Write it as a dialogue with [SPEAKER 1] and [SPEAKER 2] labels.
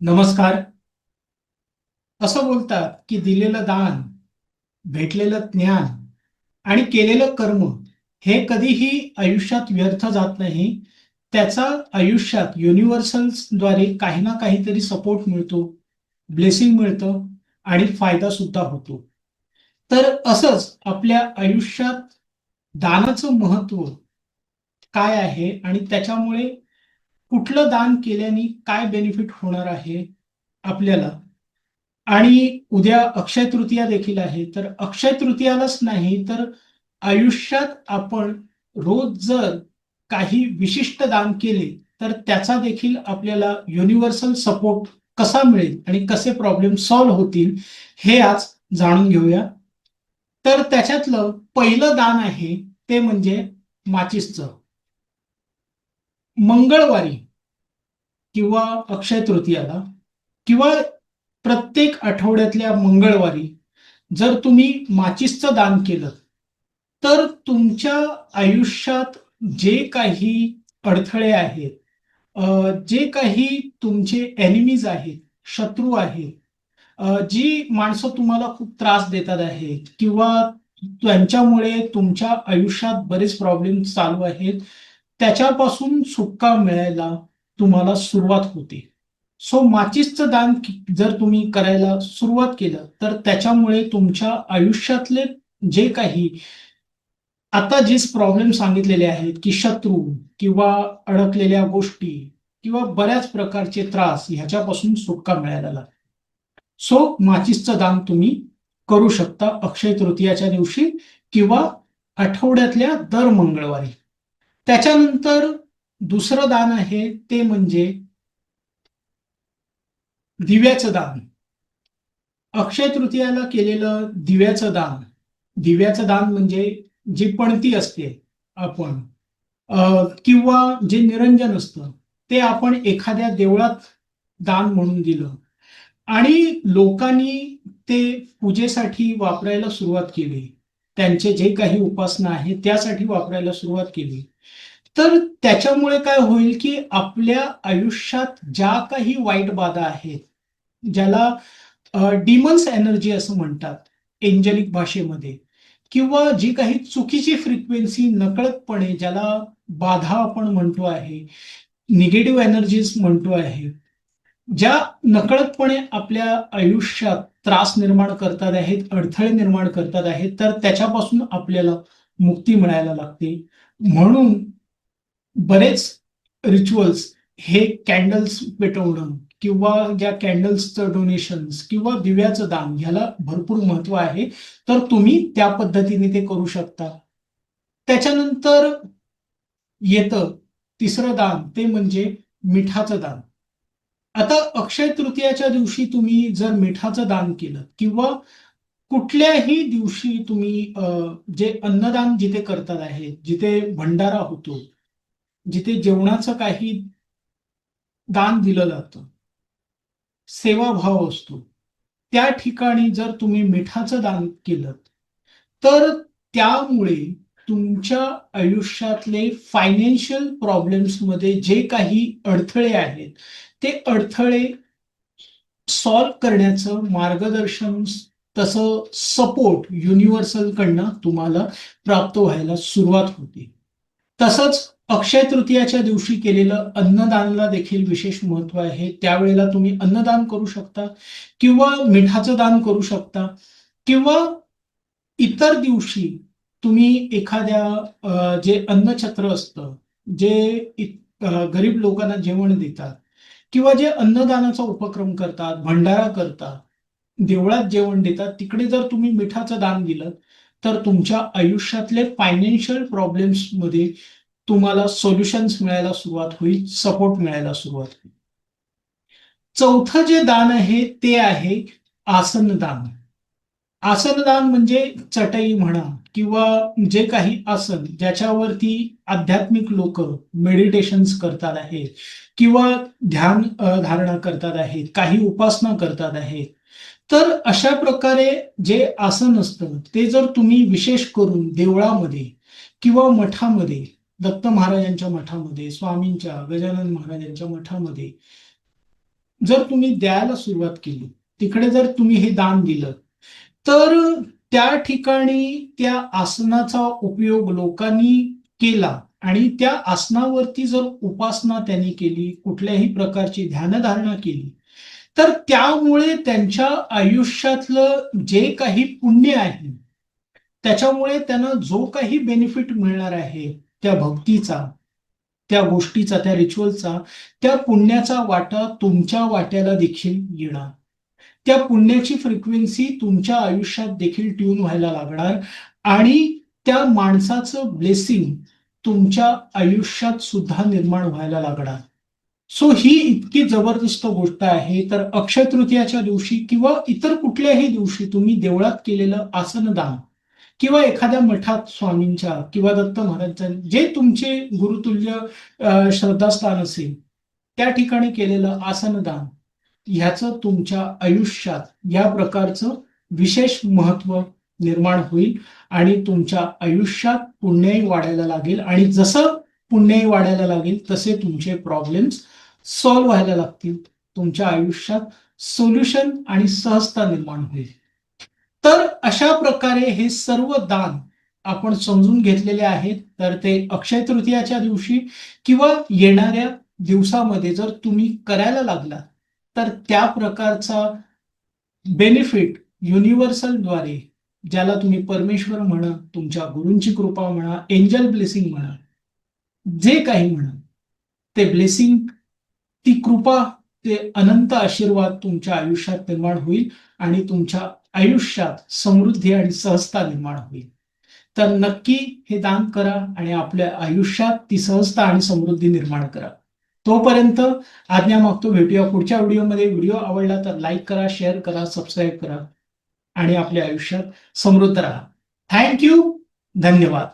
[SPEAKER 1] नमस्कार. असं बोलतात की दिलेलं दान भेटलेलं ज्ञान आणि केलेलं कर्म हे कधीही आयुष्यात व्यर्थ जात नाही. त्याचा आयुष्यात युनिव्हर्सल्सद्वारे काही ना काहीतरी सपोर्ट मिळतो ब्लेसिंग मिळतं आणि फायदा सुद्धा होतो. तर असंच आपल्या आयुष्यात दानाचं महत्त्व काय आहे आणि त्याच्यामुळे कुठलं दान केल्याने काय बेनिफिट होणार आहे आपल्याला? आणि उद्या अक्षय तृतीया देखील आहे तर अक्षय तृतीयालाच नाही तर आयुष्यात आपण रोज जर काही विशिष्ट दान केले तर त्याचा देखील आपल्याला युनिव्हर्सल सपोर्ट कसा मिळेल आणि कसे प्रॉब्लेम सॉल्व्ह होतील हे आज जाणून घेऊया. तर त्याच्यातलं पहिलं दान आहे ते म्हणजे माचिसचं. मंगळवारी किंवा अक्षय तृतीयाला किंवा प्रत्येक आठवड्यातल्या मंगळवारी जर तुम्ही माचिसचं दान केलं तर तुमच्या आयुष्यात जे काही अडथळे आहेत जे काही तुमचे एनिमीज आहेत शत्रू आहेत जी माणसं तुम्हाला खूप त्रास देतात आहेत किंवा त्यांच्यामुळे तुमच्या आयुष्यात बरेच प्रॉब्लेम चालू आहेत त्याच्यापासून सुटका मिळायला तुम्हाला सुरुवात होते. सो माचिसचं दान जर तुम्ही करायला सुरुवात केलं तर त्याच्यामुळे तुमच्या आयुष्यातले जे काही आता जे प्रॉब्लेम सांगितलेले आहेत की शत्रू किंवा अडकलेल्या गोष्टी किंवा बऱ्याच प्रकारचे त्रास ह्याच्यापासून सुटका मिळायला लागते सो माचिसचं दान तुम्ही करू शकता अक्षय तृतीयाच्या दिवशी किंवा आठवड्यातल्या दर मंगळवारी. त्याच्यानंतर दुसरं दान आहे ते म्हणजे दिव्याचं दान. अक्षय तृतीयाला केलेलं दिव्याचं दान. दिव्याचं दान म्हणजे जी पणती असते आपण किंवा जे निरंजन असतं ते आपण एखाद्या देवळात दान म्हणून दिलं. आणि लोकांनी ते पूजेसाठी वापरायला सुरुवात केली. त्यांचे जे काही उपासना आहे त्यासाठी वापरायला सुरुवात केली. तर त्याच्यामुळे काय होईल की आपल्या आयुष्यात ज्या काही वाईट बाधा आहेत ज्याला डिमन्स एनर्जी असं म्हणतात एंजलिक भाषेमध्ये किंवा जी काही चुकीची फ्रिक्वेन्सी नकळतपणे ज्याला बाधा आपण म्हणतो आहे निगेटिव्ह एनर्जीज म्हणतो आहे ज्या नकळतपणे आपल्या आयुष्यात त्रास निर्माण करतात आहेत अडथळे निर्माण करतात आहेत तर त्याच्यापासून आपल्याला मुक्ती मिळायला लागते. म्हणून बरेच रिच्युअल्स हे कॅन्डल्स पेटवणं किंवा ज्या कॅन्डल्सचं डोनेशन्स किंवा दिव्याचं दान ह्याला भरपूर महत्त्व आहे. तर तुम्ही त्या पद्धतीने ते करू शकता. त्याच्यानंतर येतं तिसरं दान ते म्हणजे मिठाचं दान. आता अक्षय तृतीयाच्या दिवशी तुम्ही जर मिठाचं दान केलं किंवा कुठल्याही दिवशी तुम्ही जे अन्नदान जिथे करतात आहे जिथे भंडारा होतो जिथे जेवणाचं काही दान दिलं जातं सेवाभाव असतो त्या ठिकाणी जर तुम्ही मिठाचं दान केलं तर त्यामुळे तुमच्या आयुष्यातले फायनान्शियल प्रॉब्लेम्समध्ये जे काही अडथळे आहेत ते अडथळे सॉल्व करण्याचं मार्गदर्शन तसं सपोर्ट युनिव्हर्सल कडनं तुम्हाला प्राप्त व्हायला सुरुवात होते. तसंच अक्षय तृतीयाच्या दिवशी केलेलं अन्नदानला देखील विशेष महत्त्व आहे. त्यावेळेला तुम्ही अन्नदान करू शकता किंवा मिठाचं दान करू शकता किंवा इतर दिवशी तुम्ही एखाद्या जे अन्नछत्र असतं जे गरीब लोकांना जेवण देतात किंवा जे अन्नदानाचा उपक्रम करतात भंडारा करतात देवळात जेवण देतात तिकडे जर तुम्ही मिठाचं दान दिलं तर तुमच्या आयुष्यातले फायनान्शियल प्रॉब्लेम्समध्ये तुम्हाला सोल्युशन्स मिळायला सुरुवात होईल सपोर्ट मिळायला सुरुवात होईल. चौथं जे दान आहे ते आहे आसनदान. आसनदान म्हणजे चटई म्हणा किंवा जे काही आसन ज्याच्यावरती आध्यात्मिक लोक मेडिटेशन्स करतात आहेत किंवा ध्यान धारणा करतात आहेत काही उपासना करतात आहेत तर अशा प्रकारे जे आसन असतं ते जर तुम्ही विशेष करून देवळामध्ये किंवा मठामध्ये दत्त महाराजांच्या मठामध्ये स्वामींच्या गजानन महाराजांच्या मठामध्ये जर तुम्ही द्यायला सुरुवात केली तिकडे जर तुम्ही हे दान दिलं तर त्या ठिकाणी त्या आसनाचा उपयोग लोकांनी केला आणि त्या आसनावरती जर उपासना त्यांनी केली कुठल्याही प्रकारची ध्यानधारणा केली तर त्यामुळे त्यांच्या आयुष्यातलं जे काही पुण्य आहे त्याच्यामुळे त्यांना जो काही बेनिफिट मिळणार आहे त्या भक्तीचा त्या गोष्टीचा त्या रिच्युअलचा त्या पुण्याचा वाटा तुमच्या वाट्याला देखील येणार. त्या पुण्याची फ्रिक्वेन्सी तुमच्या आयुष्यात देखील ट्यून व्हायला लागणार आणि त्या माणसाचं ब्लेसिंग तुमच्या आयुष्यात सुद्धा निर्माण व्हायला लागणार. सो ही इतकी जबरदस्त गोष्ट आहे. तर अक्षय तृतीयाच्या दिवशी किंवा इतर कुठल्याही दिवशी तुम्ही देवळात केलेलं आसनदान किंवा एखाद्या मठात स्वामींच्या किंवा दत्त महाराजांच्या जे तुमचे गुरुतुल्य श्रद्धास्थान असेल त्या ठिकाणी केलेलं आसनदान ह्याचं तुमच्या आयुष्यात या प्रकारचं विशेष महत्त्व निर्माण होईल आणि तुमच्या आयुष्यात पुण्याही वाढायला लागेल. आणि जसं पुण्याही वाढायला लागेल तसे तुमचे प्रॉब्लेम्स सॉल्व्ह व्हायला लागतील. तुमच्या आयुष्यात सोल्युशन आणि सहजता निर्माण होईल. तर अशा प्रकारे हे सर्व दान आपण समजून घेतलेले आहेत. तर ते अक्षय तृतीयाच्या दिवशी किंवा येणाऱ्या दिवसामध्ये जर तुम्ही करायला लागला तर त्या प्रकारचा बेनिफिट युनिव्हर्सलद्वारे ज्याला तुम्ही परमेश्वर म्हणा तुमच्या गुरूंची कृपा म्हणा एंजल ब्लेसिंग म्हणा जे काही म्हणा ते ब्लेसिंग ती कृपा ते अनंत आशीर्वाद तुमच्या आयुष्यात निर्माण होईल आणि तुमच्या आयुष्यात समृद्धी आणि सहजता निर्माण होईल. तर नक्की हे दान करा आणि आपल्या आयुष्यात ती सहजता आणि समृद्धी निर्माण करा. तोपर्यंत आज्ञा मागतो. भेटूया पुढच्या व्हिडिओमध्ये. व्हिडिओ आवडला तर लाईक करा शेअर करा सबस्क्राईब करा आणि आपल्या आयुष्यात समृद्ध राहा. थँक्यू धन्यवाद.